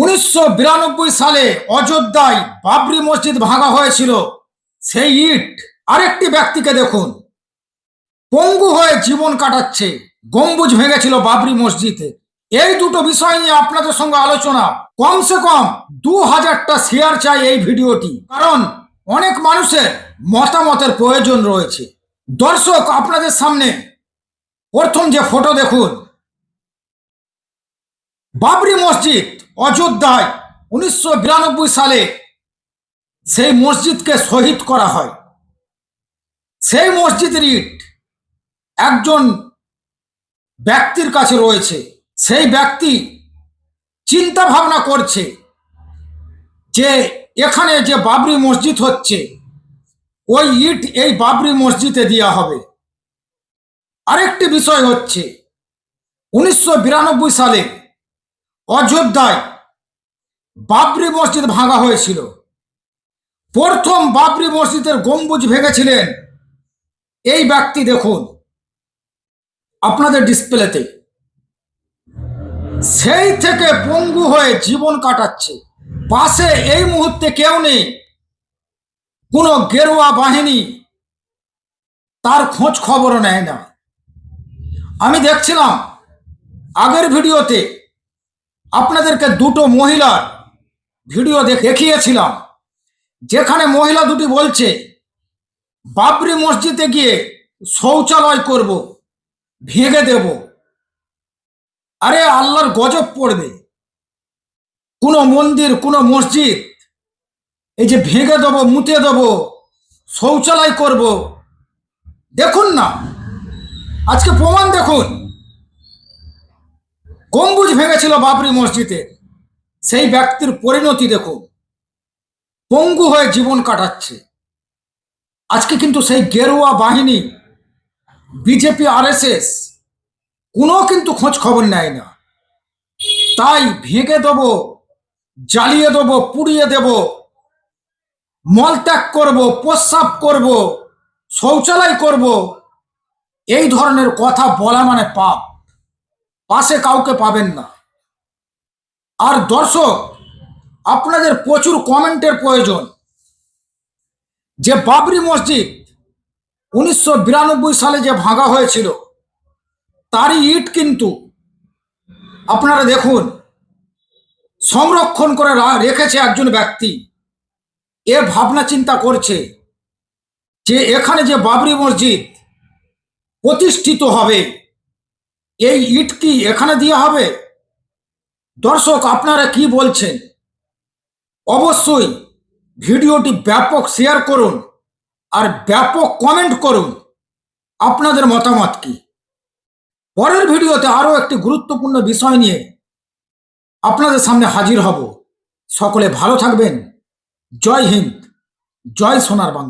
উনিশশো বিরানব্বই সালে অযোধ্যায় বাবরি মসজিদ ভাঙা হয়েছিল। সেই ইট আরেকটি ব্যক্তিকে দেখুন। পঙ্গু হয়ে জীবন কাটাচ্ছে, গম্বুজ ভেঙেছিল বাবরি মসজিদে। এই দুটো বিষয় নিয়ে আপনাদের সঙ্গে আলোচনা। কমসে কম দু হাজারটা শেয়ার চাই এই ভিডিওটি। কারণ অনেক মানুষের মতামতের প্রয়োজন রয়েছে। দর্শক, আপনাদের সামনে প্রথম যে ফটো দেখুন। বাবরি মসজিদ অযোধ্যায় উনিশশো বিরানব্বই সালে সেই মসজিদকে শহীদ করা হয়। সেই মসজিদের ইট একজন ব্যক্তির কাছে রয়েছে। সেই ব্যক্তি চিন্তা ভাবনা করছে যে এখানে যে বাবরি মসজিদ হচ্ছে, ওই ইট এই বাবরি মসজিদে দেওয়া হবে। আরেকটি বিষয় হচ্ছে, উনিশশো বিরানব্বই সালে অযোধ্যায় বাবরি মসজিদ ভাঙা হয়েছিল। প্রথম বাবরি মসজিদের গম্বুজ ভেঙেছিলেন এই ব্যক্তি দেখুন। আপনাদের ডিসপ্লেতে। সেই থেকে পঙ্গু হয়ে জীবন কাটাচ্ছে। পাশে এই মুহূর্তে কেউ নেই। কোনো গেরুয়া বাহিনী তার খোঁজ খবরও নেয় না। আমি দেখছিলাম আগের ভিডিওতে আপনাদেরকে দুটো মহিলার ভিডিও দেখিয়েছিলাম। যেখানে মহিলা দুটি বলছে, বাবরি মসজিদে গিয়ে শৌচালয় করব, ভেঙে দেব। আরে আল্লাহর গজব পড়বে। কোনো মন্দির, কোনো মসজিদ, এই যে ভেঙে দেবো মুতে দেবো, শৌচালয় করব। দেখুন না। আজকে প্রমাণ দেখুন। গম্বুজ ভেঙেছিল বাবরি মসজিদে। সেই ব্যক্তির পরিণতি দেখুন। পঙ্গু হয়ে জীবন কাটাচ্ছে। আজকে কিন্তু সেই গেরুয়া বাহিনী, বিজেপি, আরএসএস কোনো কিন্তু খোঁজ খবর নেয় না। তাই ভেঙে দেবো, জ্বালিয়ে দেবো, পুড়িয়ে দেব মলত্যাগ করব, প্রস্রাব করব, শৌচালয় করব, এই ধরনের কথা বলা মানে পাপ। পাশে কাউকে পাবেন না। আর দর্শক, আপনাদের প্রচুর কমেন্টের প্রয়োজন। যে বাবরি মসজিদ উনিশশো বিরানব্বই সালে যে ভাঙা হয়েছিল, তারই ইট কিন্তু আপনারা দেখুন, সংরক্ষণ করে রেখেছে একজন ব্যক্তি। এ ভাবনা চিন্তা করছে যে এখানে যে বাবরি মসজিদ প্রতিষ্ঠিত হবে, এই ইট কি এখানে দেওয়া হবে? দর্শক, আপনারা কি বলছেন? অবশ্যই ভিডিওটি ব্যাপক শেয়ার করুন আর ব্যাপক কমেন্ট করুন। আপনাদের মতামত কি? পরের ভিডিওতে আরও একটি গুরুত্বপূর্ণ বিষয় নিয়ে আপনাদের সামনে হাজির হব। সকলে ভালো থাকবেন। জয় হিন্দ। জয় সোনার বাংলা।